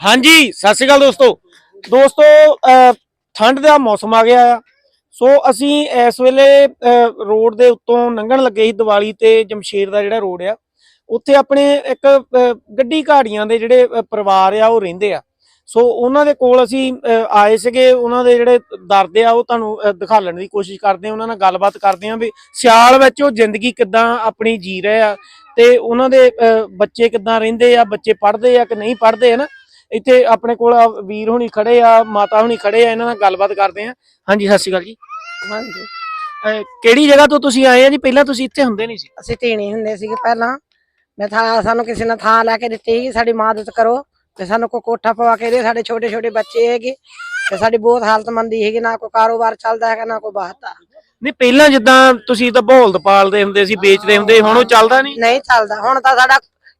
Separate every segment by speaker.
Speaker 1: ਹਾਂਜੀ, ਸਤਿ ਸ਼੍ਰੀ ਅਕਾਲ ਦੋਸਤੋ। ਦੋਸਤੋ ਠੰਡ ਦਾ ਮੌਸਮ ਆ ਗਿਆ ਆ। ਸੋ ਅਸੀਂ ਇਸ ਵੇਲੇ ਰੋਡ ਦੇ ਉੱਤੋਂ ਲੰਘਣ ਲੱਗੇ ਸੀ ਦੀਵਾਲੀ ਤੇ ਜਮਸ਼ੇਰ ਦਾ ਜਿਹੜਾ ਰੋਡ ਆ, ਉੱਥੇ ਆਪਣੇ ਇੱਕ ਗੱਡੀ ਘਾੜੀਆਂ ਦੇ ਜਿਹੜੇ ਪਰਿਵਾਰ ਆ, ਉਹ ਰਹਿੰਦੇ ਆ। ਸੋ ਉਹਨਾਂ ਦੇ ਕੋਲ ਅਸੀਂ ਆਏ ਸੀਗੇ। ਉਹਨਾਂ ਦੇ ਜਿਹੜੇ ਦਰਦ ਆ, ਉਹ ਤੁਹਾਨੂੰ ਦਿਖਾਲਣ ਦੀ ਕੋਸ਼ਿਸ਼ ਕਰਦੇ ਆ ਉਹਨਾਂ ਨਾਲ ਗੱਲਬਾਤ ਕਰਦੇ ਆ ਵੀ ਸਿਆਲ ਵਿੱਚ ਉਹ ਜ਼ਿੰਦਗੀ ਕਿੱਦਾਂ ਆਪਣੀ ਜੀ ਰਹੇ ਆ ਤੇ ਉਹਨਾਂ ਦੇ ਬੱਚੇ ਕਿੱਦਾਂ ਰਹਿੰਦੇ ਆ, ਬੱਚੇ ਪੜ੍ਹਦੇ ਆ ਕਿ ਨਹੀਂ ਪੜ੍ਹਦੇ ਆ ਨਾ ਇੱਥੇ ਆਪਣੇ ਕੋਲ ਆ ਵੀਰ ਹੁਣੀ ਖੜੇ ਆ ਮਾਤਾ ਹੁਣੀ ਖੜੇ ਆ ਇਹਨਾਂ ਨਾਲ ਗੱਲਬਾਤ ਕਰਦੇ ਆ। ਹਾਂਜੀ ਸਤਿ ਸ਼੍ਰੀ ਅਕਾਲ ਜੀ।
Speaker 2: ਹਾਂਜੀ।
Speaker 1: ਅਹ ਕਿਹੜੀ ਜਗ੍ਹਾ ਤੋਂ ਤੁਸੀਂ ਆਏ ਆ ਜੀ? ਪਹਿਲਾਂ ਤੁਸੀਂ ਇੱਥੇ ਹੁੰਦੇ ਨਹੀਂ ਸੀ।
Speaker 2: ਅਸੀਂ ਟੀਣੀ ਹੁੰਦੇ ਸੀਗੇ ਪਹਿਲਾਂ। ਮੈਂ ਥਾਂ ਸਾਨੂੰ ਕਿਸੇ ਨੇ ਥਾਂ ਲੈ ਕੇ ਦਿੱਤੀ ਸੀ ਸਾਡੀ ਮਦਦ ਕਰੋ। ਤੇ ਸਾਨੂੰ ਕੋਈ ਕੋਠਾ ਪਵਾ ਕੇ ਦੇ ਸਾਡੇ ਛੋਟੇ ਛੋਟੇ ਬੱਚੇ ਹੈਗੇ। ਤੇ ਸਾਡੀ ਬਹੁਤ ਹਾਲਤਮੰਦੀ ਹੈਗੀ ਨਾ ਕੋਈ ਕਾਰੋਬਾਰ ਚੱਲਦਾ ਹੈਗਾ ਨਾ ਕੋਈ ਬਾਤ ਆ
Speaker 1: ਨਹੀਂ ਪਹਿਲਾਂ ਜਿੱਦਾਂ ਤੁਸੀਂ ਤਾਂ ਬਹੌਲਦ ਪਾਲਦੇ ਹੁੰਦੇ ਸੀ ਵੇਚਦੇ ਹੁੰਦੇ ਹੁਣ ਉਹ ਚੱਲਦਾ ਨਹੀਂ?
Speaker 2: ਨਹੀਂ ਚੱਲਦਾ। ਹੁਣ ਤਾਂ ਸਾਡਾ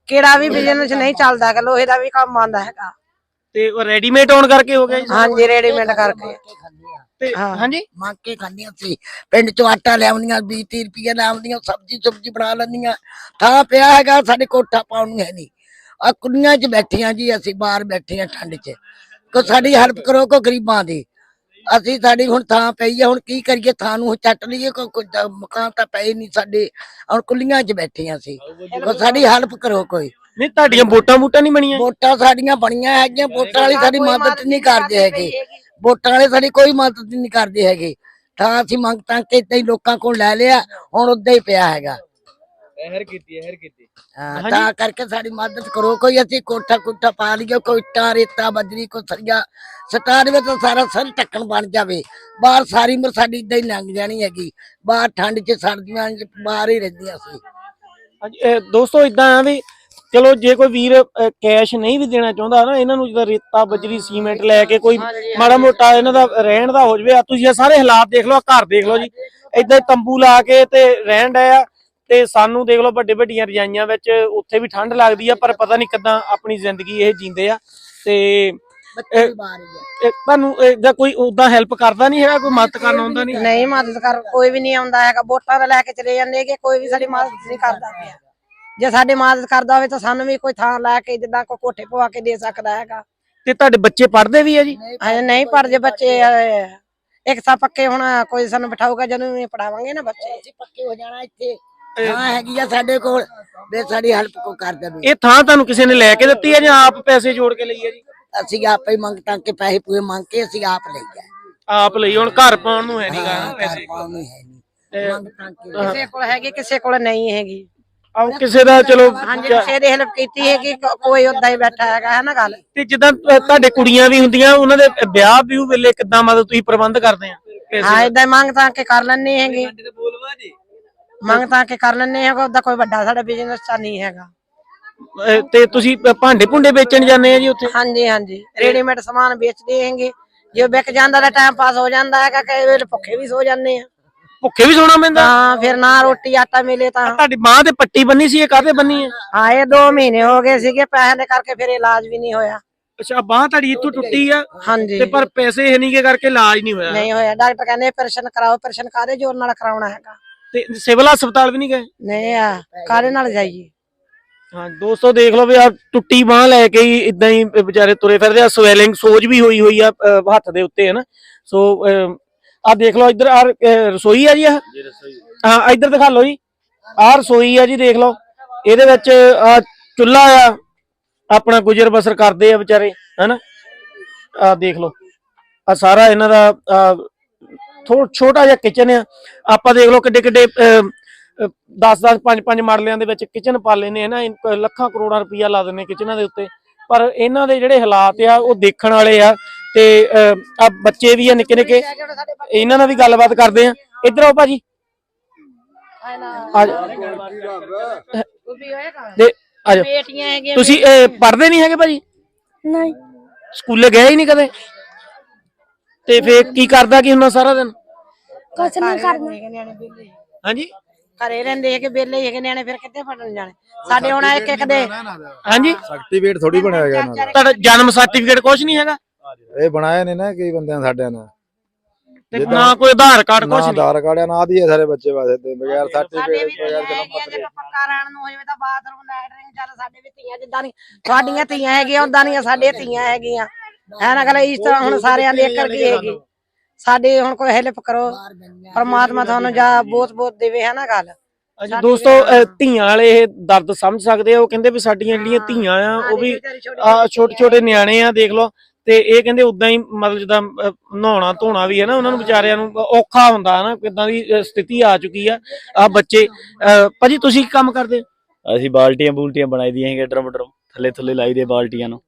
Speaker 2: ਕਿਹੜਾ ਵੀ ਬਿਜ਼ਨਸ ਨਹੀਂ ਚੱਲਦਾ ਹੈਗਾ ਲੋਹੇ ਦਾ ਵੀ ਕੰਮ ਆਉਂਦਾ ਹੈਗਾ।
Speaker 1: ਤੇ ਉਹ ਰੈਡੀਮੇਡ ਆਉਣ ਕਰਕੇ ਹੋ ਗਿਆ ਜੀ?
Speaker 2: ਹਾਂਜੀ ਰੈਡੀਮੇਡ ਕਰਕੇ।
Speaker 1: ਤੇ
Speaker 2: ਹਾਂ।
Speaker 1: ਹਾਂਜੀ?
Speaker 3: ਮੰਗ ਕੇ ਖਾਂਦੀਆਂ ਸੀ। ਪਿੰਡ ਚੋਂ ਆਟਾ ਲਿਆਉਂਦੀਆਂ 20 30 ਰੁਪਏ ਲਿਆਉਂਦੀਆਂ ਸਬਜ਼ੀ ਸੁਬਜ਼ੀ ਬਣਾ ਲੈਂਦੀਆਂ। ਥਾਂ ਪਿਆ ਹੈਗਾ ਸਾਡੇ ਕੋਠਾ ਪਾਉਣ ਨੂੰ ਹੈ ਨਹੀਂ। ਆ ਕੁੜੀਆਂ 'ਚ ਬੈਠੀਆਂ ਜੀ ਅਸੀਂ ਬਾਹਰ ਬੈਠੇ ਆ ਠੰਡ 'ਚ। ਕੋ ਸਾਡੀ ਹੈਲਪ ਕਰੋ ਕੋ ਗਰੀਬਾਂ ਦੀ। ਅਸੀਂ ਸਾਡੀ ਹੁਣ ਥਾਂ ਪਈ ਹੈ ਹੁਣ ਕੀ ਕਰੀਏ? ਥਾਂ ਨੂੰ ਚੱਟ ਲਈਏ ਕੋ ਕੁਝ ਮਕਾਨ ਤਾਂ ਪਏ ਨਹੀਂ ਸਾਡੇ। ਹੁਣ ਕੁੱਲੀਆਂ 'ਚ ਬੈਠੇ ਹਾਂ ਅਸੀਂ। ਸਾਡੀ ਹੈਲਪ ਕਰੋ ਕੋਈ।
Speaker 1: ਨਹੀਂ ਤੁਹਾਡੀਆਂ ਵੋਟਾਂ ਵੋਟਾਂ ਨਹੀਂ ਬਣੀਆਂ?
Speaker 3: ਵੋਟਾਂ ਸਾਡੀਆਂ ਬਣੀਆਂ ਹੈਗੀਆਂ ਵੋਟਾਂ ਵਾਲੀ ਸਾਡੀ ਮਦਦ ਨਹੀਂ ਕਰਦੇ ਹੈਗੇ। ਵੋਟਾਂ ਵਾਲੇ ਸਾਡੀ ਕੋਈ ਮਦਦ ਨਹੀਂ ਕਰਦੇ ਹੈਗੇ। ਤਾਂ ਅਸੀਂ ਮੰਗ ਤਾਂ ਕੇ ਏਦਾਂ ਹੀ ਲੋਕਾਂ ਕੋਲ ਲੈ ਲਿਆ ਹੁਣ ਉਦਾਂ ਹੀ ਪਿਆ ਹੈਗਾ।
Speaker 1: ਹੈਰ ਕੀਤੀ ਹੈਰ ਕੀਤੀ।
Speaker 3: ਹਾਂ। ਤਾਂ ਕਰਕੇ ਸਾਡੀ ਮਦਦ ਕਰੋ ਕੋਈ ਅਸੀਂ ਕੋਠਾ ਕੁੱਠਾ ਪਾ ਲਈਏ ਕੋਈ ਇੱਟਾਂ ਰੇਤਾ ਬਜਰੀ ਕੋਈ ਸਰੀਆ ਸਟਾਰ ਵਿੱਚ ਤਾਂ ਸਾਰਾ ਸਰ ਢੱਕਣ ਬਣ ਜਾਵੇ। ਬਾਹਰ ਸਾਰੀ ਉਮਰ ਸਾਡੀ ਇਦਾਂ ਹੀ ਲੰਘ ਜਾਣੀ ਹੈਗੀ। ਬਾਹਰ ਠੰਡ 'ਚ ਸਰਦੀਆਂ 'ਚ ਬਾਹਰ ਹੀ ਰਹਿੰਦੀਆਂ ਸੀ
Speaker 1: ਹਾਂਜੀ ਇਹ ਦੋਸਤੋ ਇਦਾਂ ਆ ਵੀ ਚਲੋ ਜੇ ਕੋਈ ਵੀਰ ਅਹ, ਕੈਸ਼ ਨਹੀਂ ਵੀ ਦੇਣਾ ਚਾਹੁੰਦਾ ਨਾ ਇਹਨਾਂ ਨੂੰ ਜਿੱਦਾਂ ਰੇਤਾ ਬਜਰੀ ਸੀਮੈਂਟ ਲੈ ਕੇ ਕੋਈ ਮਾੜਾ ਮੋਟਾ ਇਹਨਾਂ ਦਾ ਰਹਿਣ ਦਾ ਹੋ ਜਵੇ। ਆ ਤੁਸੀਂ ਇਹ ਸਾਰੇ ਹਾਲਾਤ ਦੇਖ ਲਓ ਆਹ ਘਰ ਦੇਖ ਲਓ ਜੀ। ਏਦਾਂ ਹੀ ਤੰਬੂ ਲਾ ਕੇ ਤੇ ਰਹਿਣ ਡਏ ਆ। ਤੇ ਸਾਨੂੰ ਦੇਖ ਲਓ ਵੱਡੇ ਵੱਡੀਆਂ ਰਜਾਈਆਂ ਵਿੱਚ ਉੱਥੇ ਵੀ ਠੰਡ ਲੱਗਦੀ ਆ ਪਰ ਪਤਾ ਨਹੀਂ ਕਿੱਦਾਂ ਆਪਣੀ ਜ਼ਿੰਦਗੀ ਇਹ ਜੀਂਦੇ ਆ। ਤੇ ਤੁਹਾਨੂੰ ਇਹਦਾ ਕੋਈ ਉਦਾਂ ਹੈਲਪ ਕਰਦਾ ਨਹੀਂ ਹੈਗਾ ਕੋਈ ਮਦਦ ਕਰਨ ਆਉਂਦਾ ਨਹੀਂ
Speaker 2: ਨਹੀਂ ਮਦਦ ਕਰ ਕੋਈ ਵੀ ਨਹੀਂ ਆਉਂਦਾ ਹੈਗਾ ਵੋਟਾਂ ਤਾਂ ਲੈ ਕੇ ਚਲੇ ਜਾਂਦੇ ਹੈਗੇ ਕੋਈ ਵੀ ਸਾਡੀ ਮਦਦ ਨਹੀਂ ਕਰਦਾ ਪਿਆ। ਜੇ ਸਾਡੀ ਮਦਦ ਕਰਦਾ ਹੋਵੇ ਤਾਂ ਸਾਨੂੰ ਵੀ ਕੋਈ ਥਾਂ ਲੈ ਕੇ ਜਿੱਦਾਂ ਕੋਈ ਕੋਠੇ ਪਵਾ ਕੇ ਦੇ ਸਕਦਾ ਹੈਗਾ।
Speaker 1: ਤੇ ਤੁਹਾਡੇ ਬੱਚੇ ਪੜ੍ਹਦੇ ਵੀ ਆ ਜੀ?
Speaker 2: ਨਹੀਂ ਪੜਦੇ ਬੱਚੇ ਇੱਕ ਤਾਂ ਪੱਕੇ ਹੁਣ ਕੋਈ ਸਾਨੂੰ ਬਿਠਾਊਗਾ ਜਦੋਂ ਵੀ ਪੜਾਵਾਂਗੇ ਨਾ ਬੱਚੇ।
Speaker 3: ਪੱਕੇ ਹੋ ਜਾਣਾ ਇੱਥੇ। ਹਾਂ ਹੈਗੀ ਆ ਸਾਡੇ ਕੋਲ ਵੀ ਸਾਡੀ ਹੈਲਪ ਕੋ ਕਰ ਦੇਵੇ।
Speaker 1: ਇਹ ਥਾਂ ਤੁਹਾਨੂੰ ਕਿਸੇ ਨੇ ਲੈ ਕੇ ਦਿੱਤੀ ਹੈ ਜਾਂ ਆਪ ਪੈਸੇ ਜੋੜ ਕੇ ਲਈ ਹੈ ਜੀ?
Speaker 3: ਅਸੀਂ ਆਪੇ ਹੀ ਮੰਗ ਤਾਂ ਕੇ ਪੈਸੇ ਪੂਏ ਮੰਗ ਕੇ ਅਸੀਂ ਆਪ ਲਈ ਗਏ
Speaker 1: ਆਪ ਲਈ ਹੁਣ ਘਰ ਪਾਉਣ ਨੂੰ ਹੈ ਨਹੀਂਗਾ
Speaker 3: ਹਾਂ,
Speaker 1: ਵੈਸੇ।
Speaker 3: ਘਰ ਪਾਉਣ ਨੂੰ ਹੈ ਨਹੀਂ
Speaker 1: ਤੇ
Speaker 3: ਮੰਗ ਤਾਂ ਕੇ
Speaker 2: ਕਿਸੇ ਕੋਲ ਹੈਗੀ ਕਿਸੇ ਕੋਲ ਨਹੀਂ ਹੈਗੀ।
Speaker 1: ਆਓ ਕਿਸੇ ਦਾ ਚਲੋ
Speaker 2: ਹਾਂਜੀ ਕਿਸੇ ਦੀ ਹੈਲਪ ਕੀਤੀ ਹੈ ਕਿ ਕੋਈ ਉਦਾਂ ਹੀ ਬੈਠਾ ਹੈਗਾ ਹੈ ਨਾ ਗੱਲ?
Speaker 1: ਤੇ ਜਿੱਦਾਂ ਅ, ਤੁਹਾਡੇ ਕੁੜੀਆਂ ਵੀ ਹੁੰਦੀਆਂ ਉਹਨਾਂ ਦੇ ਵਿਆਹ ਵਿਊ ਵੇਲੇ ਕਿੱਦਾਂ ਮਤਲਬ ਤੁਸੀਂ ਪ੍ਰਬੰਧ ਕਰਦੇ ਆ?
Speaker 2: ਹਾਂ ਇਦਾਂ ਮੰਗ ਤਾਂ ਕੇ ਕਰ ਲੈਣੇ ਹੈਗੇ। ਮੰਗ ਤਾਂ ਕੇ ਕਰ ਲੈਣੇ ਹੈਗਾ ਉਦਾਂ ਕੋਈ ਵੱਡਾ ਸਾਡਾ ਬਿਜ਼ਨਸ ਤਾਂ ਨਹੀਂ ਹੈਗਾ।
Speaker 1: ਤੇ ਤੁਸੀਂ ਭਾਂਡੇ ਭੁੰਡੇ ਵੇਚਣ ਜਾਂਦੇ ਆ ਜੀ ਉੱਥੇ?
Speaker 2: ਹਾਂਜੀ ਹਾਂਜੀ। ਰੈਡੀਮੇਡ ਸਮਾਨ ਵੇਚਦੇ ਹੈਗੇ। ਜੇ ਵਿਕ ਜਾਂਦਾ ਤਾਂ ਟਾਈਮ ਪਾਸ ਹੋ ਜਾਂਦਾ ਹੈਗਾ ਕਈ ਵੇਲੇ ਭੁੱਖੇ ਵੀ ਸੋ ਜਾਂਦੇ ਆ।
Speaker 1: ਭੁੱਖੇ ਵੀ ਸੋਣਾ ਪੈਂਦਾ?
Speaker 2: ਤਾਂ ਫਿਰ ਨਾ ਰੋਟੀ ਆਟਾ ਮਿਲੇ ਤਾਂ।
Speaker 1: ਤੁਹਾਡੀ ਬਾਹ ਤੇ ਪੱਟੀ ਬੰਨੀ ਸੀ ਇਹ ਕਾਹਦੇ ਬੰਨੀ ਹੈ
Speaker 2: ਇਹ 2 ਮਹੀਨੇ ਹੋ ਗਏ ਸੀਗੇ ਪੈਸੇ ਦੇ ਕਰਕੇ ਫਿਰ ਇਲਾਜ ਵੀ ਨਹੀਂ ਹੋਇਆ।
Speaker 1: ਅੱਛਾ ਬਾਹ ਤੁਹਾਡੀ ਇੱਥੋਂ ਟੁੱਟੀ ਆ
Speaker 2: ਹਾਂਜੀ।
Speaker 1: ਤੇ ਪਰ ਪੈਸੇ ਹੈ ਨਹੀਂਗੇ ਕਰਕੇ ਇਲਾਜ ਨਹੀਂ ਹੋਇਆ।
Speaker 2: ਨਹੀਂ ਹੋਇਆ। ਡਾਕਟਰ ਕਹਿੰਦੇ ਆਪਰੇਸ਼ਨ ਕਰਾਓ ਆਪਰੇਸ਼ਨ ਕਾਦੇ ਜ਼ੋਰ ਨਾਲ ਕਰਾਉਣਾ ਹੈਗਾ?
Speaker 1: ਤੇ ਸਿਵਲ ਹਸਪਤਾਲ ਵੀ ਨਹੀਂ ਗਏ?
Speaker 2: ਨਹੀਂ ਆ ਕਾਦੇ ਨਾਲ ਜਾਈਏ?
Speaker 1: ਹਾਂ ਦੋਸਤੋ ਦੇਖ ਲਓ ਵੀ ਆ ਟੁੱਟੀ ਬਾਹ ਲੈ ਕੇ ਹੀ ਇਦਾਂ ਹੀ ਵਿਚਾਰੇ ਤੁਰੇ ਫਿਰਦੇ ਆ। ਸਵੈਲਿੰਗ ਸੋਜ ਵੀ ਹੋਈ ਹੋਈ ਆ ਹੱਥ ਦੇ ਉੱਤੇ ਹੈ ਨਾ ਸੋ ਆ ਦੇਖ ਲਓ ਇੱਧਰ ਆ ਰਸੋਈ ਆ ਜੀ ਆ। ਹਾਂ ਇੱਧਰ ਦਿਖਾ ਲਓ ਜੀ। ਆ ਰਸੋਈ ਆ ਜੀ ਦੇਖ ਲਓ। ਇਹਦੇ ਵਿੱਚ ਆ ਚੁੱਲ੍ਹਾ ਆ। ਆਪਣਾ ਗੁਜ਼ਰ ਬਸਰ ਕਰਦੇ ਆ ਵਿਚਾਰੇ ਹਨਾ? ਆ ਦੇਖ ਲਓ। ਆ ਸਾਰਾ ਇਹਨਾਂ ਦਾ ਛੋਟਾ ਜਿਹਾ ਕਿਚਨ ਆ। ਆਪਾਂ ਦੇਖ ਲਓ ਕਿੱਡੇ ਕਿੱਡੇ 10 10 5 5 ਮਾਡਲਿਆਂ ਦੇ ਵਿੱਚ ਕਿਚਨ ਪਾ ਲੈਨੇ ਨਾ। ਇਨ- ਲੱਖਾਂ ਕਰੋੜਾਂ ਰੁਪਈਆ ਲਾ ਦਿੰਨੇ ਕਿਚਨਾਂ ਦੇ ਉੱਤੇ। ਪਰ ਇਹਨਾਂ ਦੇ ਜਿਹੜੇ ਹਾਲਾਤ ਆ ਉਹ ਦੇਖਣ ਵਾਲੇ ਆ। ਤੇ ਆ ਬੱਚੇ ਵੀ ਆ ਨਿੱਕੇ ਨਿੱਕੇ। ਇਹਨਾਂ ਨਾਲ ਵੀ ਗੱਲਬਾਤ ਕਰਦੇ ਆ। ਇੱਧਰ ਆਓ ਭਾਜੀ। ਆ ਜਾਓ। ਦੇ ਆ ਜਾਓ
Speaker 2: ਬੇਟੀਆਂ ਹੈਗੀਆਂ
Speaker 1: ਤੁਸੀਂ ਪੜ੍ਹਦੇ ਨਹੀਂ ਹੈਗੇ ਭਾਜੀ?
Speaker 2: ਨਹੀਂ।
Speaker 1: ਸਕੂਲੇ ਗਏ ਹੀ ਨਹੀਂ ਕਦੇ? ਤੇ ਫੇਰ ਕੀ ਕਰਦਾ ਕੀ ਹੁੰਦਾ ਸਾਰਾ ਦਿਨ?
Speaker 2: ਕੁਛ ਨਹੀਂ ਕਰਨਾ। ਨਿਆਣੇ ਵਿਹਲੇ।
Speaker 1: ਹਾਂਜੀ?
Speaker 2: ਘਰੇ ਰਹਿੰਦੇ ਹੈਗੇ ਵਿਹਲੇ ਹੈਗੇ ਨਿਆਣੇ ਫਿਰ ਕਿੱਥੇ ਪੜਨ ਜਾਣੇ? ਸਾਡੇ ਹੁਣ ਇੱਕ ਇੱਕ ਦੇ।
Speaker 1: ਹਾਂਜੀ?
Speaker 4: ਸਰਟੀਫਿਕੇਟ ਥੋੜੀ ਬਣਾਇਆ ਗਿਆ ਇਹਨਾਂ ਦਾ।
Speaker 1: ਤੁਹਾਡਾ ਜਨਮ ਸਰਟੀਫਿਕੇਟ ਕੁਝ ਨਹੀਂ ਹੈਗਾ?
Speaker 4: ਇਹ ਬਣਾਇਆ ਨੇ ਨਾ ਕਈ ਬੰਦਿਆਂ ਸਾਡਿਆਂ ਨੇ।
Speaker 1: ਤੇ ਨਾ ਕੋਈ ਆਧਾਰ ਕਾਰਡ
Speaker 4: ਨਾ
Speaker 1: ਕੁਛ ਨਹੀਂ
Speaker 4: ਆਧਾਰ ਕਾਰਡ ਆ ਨਾ ਦੀ ਹੈ ਸਾਰੇ ਬੱਚੇ ਵਾਸਤੇ ਤੇ ਬਗੈਰ
Speaker 2: ਸਾਡੇ
Speaker 4: ਸਰਟੀਫਿਕੇਟ
Speaker 2: ਵੀ
Speaker 4: ਬਗੈਰ ਪੱਤਰ
Speaker 2: ਜਦੋਂ ਪੱਕਾ ਰਹਿਣ ਨੂੰ ਹੋ ਜਾਵੇ ਤਾਂ ਬਾਥਰੂਮ ਲੈਟਰਿੰਗ ਚੱਲ ਸਾਡੇ ਵੀ ਧੀਆਂ ਜਿੱਦਾਂ ਨਹੀਂ ਤੁਹਾਡੀਆਂ ਧੀਆਂ ਹੈਗੀਆਂ ਉਦਾਂ ਦੀਆਂ ਸਾਡੇ ਧੀਆਂ ਹੈਗੀਆਂ। ਐ ਨਾ ਗੱਲ ਇਸ ਤਰ੍ਹਾਂ ਹੁਣ ਸਾਰਿਆਂ ਦੀ ਇੱਕ ਕਰਕੇ ਹੈਗੀ। ਸਾਡੇ ਹੁਣ ਕੋਈ ਹੈਲਪ ਕਰੋ ਪਰਮਾਤਮਾ ਤੁਹਾਨੂੰ ਜਾ ਬਹੁਤ ਬਹੁਤ ਦੇਵੇ ਹੈ ਨਾ ਗੱਲ? ਸਾਡੇ
Speaker 1: ਦੋਸਤੋ ਧੀਆਂ ਵਾਲੇ ਇਹ ਦਰਦ ਸਮਝ ਸਕਦੇ ਆ ਉਹ ਕਹਿੰਦੇ ਵੀ ਸਾਡੀਆਂ ਜਿਹੜੀਆਂ ਧੀਆਂ ਆ ਉਹ ਵੀ ਆ ਛੋਟੇ ਛੋਟੇ ਨਿਆਣੇ ਆ ਦੇਖ ਲਓ। ਤੇ ਇਹ ਕਹਿੰਦੇ ਉਦਾਂ ਹੀ ਮਤਲਬ ਜਿੱਦਾਂ ਨਹਾਉਣਾ ਧੋਣਾ ਵੀ ਹੈ ਨਾ ਉਹਨਾਂ ਨੂੰ ਵਿਚਾਰਿਆਂ ਨੂੰ ਔਖਾ ਹੁੰਦਾ ਨਾ ਕਿਦਾਂ ਦੀ ਸਥਿਤੀ ਆ ਚੁੱਕੀ ਆ। ਆ ਬੱਚੇ ਭਾਜੀ ਤੁਸੀਂ ਕੀ ਕੰਮ ਕਰਦੇ
Speaker 5: ਅਸੀਂ ਬਾਲਟੀਆਂ ਬੂਲਟੀਆਂ ਬਣਾਈ ਦੀਆਂ ਹੈਗੀਆਂ ਡਰਮ ਡਰਮ ਥੱਲੇ ਥੱਲੇ ਲਾਈ ਦੇ ਬਾਲਟੀਆਂ ਨੂੰ।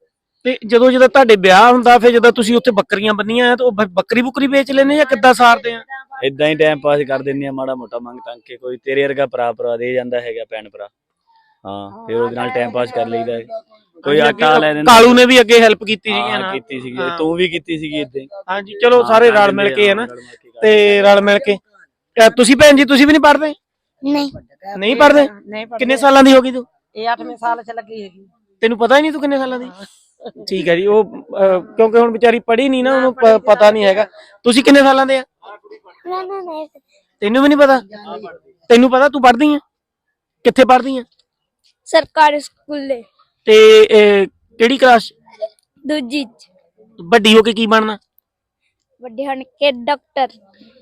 Speaker 1: ਤੇ ਜਦੋਂ ਜਦੋਂ ਤੁਹਾਡੇ ਵਿਆਹ ਹੁੰਦਾ ਫਿਰ ਜਦੋਂ ਤੁਸੀਂ ਉੱਥੇ ਬੱਕਰੀਆਂ ਬੰਨੀਆਂ ਆ ਤਾਂ ਉਹ ਬ- ਬੱਕਰੀ ਬੁਕਰੀ ਵੇਚ ਲੈਂਦੇ ਜਾਂ ਕਿੱਦਾਂ ਸਾਰਦੇ ਆ?
Speaker 5: ਇਦਾਂ ਹੀ ਟਾਈਮ ਪਾਸ ਕਰ ਦਿੰਦੇ ਆ ਮਾੜਾ ਮੋਟਾ ਮੰਗ ਤੰਗ ਕੇ ਕੋਈ ਤੇਰੇ ਵਰਗਾ ਭਰਾ ਭਰਾ ਦੇ ਜਾਂਦਾ ਹੈਗਾ ਭੈਣ ਭਰਾ। ਹਾਂ ਫਿਰ ਉਹਦੇ ਨਾਲ ਟਾਈਮ ਪਾਸ ਕਰ ਲਈਦਾ ਹੈ। ਕੋਈ ਆਟਾ ਲੈ ਦਿੰਦਾ
Speaker 1: ਕਾਲੂ ਨੇ ਵੀ ਅੱਗੇ ਹੈਲਪ ਕੀਤੀ ਸੀਗੀ
Speaker 5: ਹਾਂ,
Speaker 1: ਨਾ?
Speaker 5: ਕੀਤੀ ਸੀਗੀ
Speaker 1: ਹਾਂ।
Speaker 5: ਤੂੰ ਵੀ ਕੀਤੀ ਸੀਗੀ ਇਦਾਂ
Speaker 1: ਹਾਂਜੀ ਚਲੋ ਸਾਰੇ ਰਲ ਮਿਲ ਕੇ ਹੈ ਨਾ? ਤੇ ਰਲ ਮਿਲ ਕੇ। ਤੁਸੀਂ ਭੈਣ ਜੀ ਤੁਸੀਂ ਵੀ ਨਹੀਂ ਪੜ੍ਹਦੇ?
Speaker 6: ਨਹੀਂ।
Speaker 1: ਨਹੀਂ ਪੜ੍ਹਦੇ? ਕਿੰਨੇ ਸਾਲਾਂ ਦੀ ਹੋ ਗਈ ਤੂੰ?
Speaker 2: ਇਹ 8ਵੇਂ ਸਾਲ ਚ ਲੱਗੀ ਹੈਗੀ।
Speaker 1: ਤੈਨੂੰ ਪਤਾ ਹੀ ਨਹੀਂ ਤੂੰ ਕਿੰਨੇ ਸਾਲਾਂ ਦੀ? ਠੀਕ ਹੈ ਜੀ ਉਹ ਅਹ, ਕਿਉਂਕਿ ਹੁਣ ਵਿਚਾਰੀ ਪੜ੍ਹੀ ਨਹੀਂ ਨਾ ਉਹਨੂੰ ਪ- ਪਤਾ ਨਹੀਂ ਹੈਗਾ। ਤੁਸੀਂ ਕਿੰਨੇ ਸਾਲਾਂ ਦੇ ਆ?
Speaker 6: ਨਾ ਨਾ ਨਹੀਂ
Speaker 1: ਤੈਨੂੰ ਵੀ ਨਹੀਂ ਪਤਾ? ਤੈਨੂੰ ਪਤਾ ਤੂੰ ਪੜ੍ਹਦੀ ਆ? ਕਿੱਥੇ ਪੜ੍ਹਦੀ ਆ?
Speaker 6: ਸਰਕਾਰੀ ਸਕੂਲੇ
Speaker 1: ਤੇ ਅਹ, ਕਿਹੜੀ ਕਲਾਸ
Speaker 6: ਦੂਜੀ ਚ।
Speaker 1: ਵੱਡੀ ਹੋ ਕੇ ਕੀ ਬਣਨਾ?
Speaker 6: ਵੱਡੇ ਹਣ ਕੇ ਡਾਕਟਰ।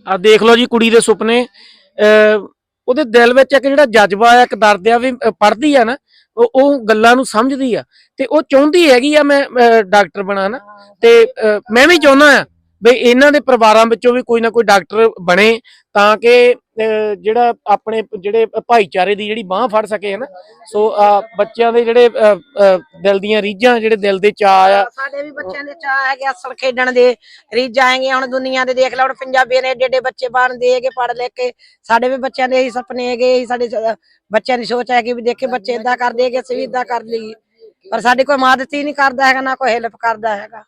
Speaker 1: ਆ ਦੇਖ ਲਓ ਜੀ ਕੁੜੀ ਦੇ ਸੁਪਨੇ। ਅਹ, ਉਹਦੇ ਦਿਲ ਵਿੱਚ ਇੱਕ ਜਿਹੜਾ ਜਜ਼ਬਾ ਆ ਇੱਕ ਦਰਦ ਆ ਵੀ ਅਹ, ਪੜ੍ਹਦੀ ਆ ਨਾ ਉਹ ਉਹ ਗੱਲਾਂ ਨੂੰ ਸਮਝਦੀ ਆ ਤੇ ਉਹ ਚਾਹੁੰਦੀ ਹੈਗੀ ਆ ਮੈਂ ਡਾਕਟਰ ਬਣਾ ਨਾ ਤੇ ਮੈਂ ਵੀ ਚਾਹੁੰਦਾ ਆ ਬਈ ਇਹਨਾਂ ਦੇ ਪਰਿਵਾਰਾਂ ਵਿੱਚੋਂ ਵੀ ਕੋਈ ਨਾ ਕੋਈ ਡਾਕਟਰ ਬਣੇ ਤਾਂ ਕਿ ਜਿਹੜਾ ਆਪਣੇ ਜਿਹੜੇ ਭਾਈਚਾਰੇ ਦੀ ਜਿਹੜੀ ਬਾਹ ਫੜ ਸਕੇ ਹਨਾ ਸੋ ਬੱਚਿਆਂ ਦੇ ਜਿਹੜੇ ਦਿਲ ਦੀਆਂ ਰੀਝਾਂ ਜਿਹੜੇ ਦਿਲ ਦੇ ਚਾਅ ਆ।
Speaker 2: ਸਾਡੇ ਵੀ ਬੱਚਿਆਂ ਦੇ ਚਾਹ ਹੈਗੇ ਅਸਲ ਖੇਡਣ ਦੇ ਰੀਝਾਂ ਹੈਗੀਆਂ ਹੁਣ ਦੁਨੀਆ ਦੇ ਦੇਖ ਲੈ ਹੁਣ ਪੰਜਾਬੀ ਨੇ ਏਡੇ ਏਡੇ ਬੱਚੇ ਬਣਦੇ ਹੈਗੇ ਪੜ੍ਹ ਲਿਖ ਕੇ। ਸਾਡੇ ਵੀ ਬੱਚਿਆਂ ਦੇ ਇਹੀ ਸੁਪਨੇ ਹੈਗੇ ਇਹੀ ਸਾਡੇ ਬੱਚਿਆਂ ਦੀ ਸੋਚ ਹੈ ਕਿ ਵੀ ਦੇਖੇ ਬੱਚੇ ਇਦਾਂ ਕਰਦੇ ਹੈਗੇ ਅਸੀਂ ਵੀ ਇਦਾਂ ਕਰ ਲਈਏ। ਪਰ ਸਾਡੀ ਕੋਈ ਮਦਦ ਹੀ ਨਹੀਂ ਕਰਦਾ ਹੈਗਾ ਨਾ ਕੋਈ ਹੈਲਪ ਕਰਦਾ ਹੈਗਾ।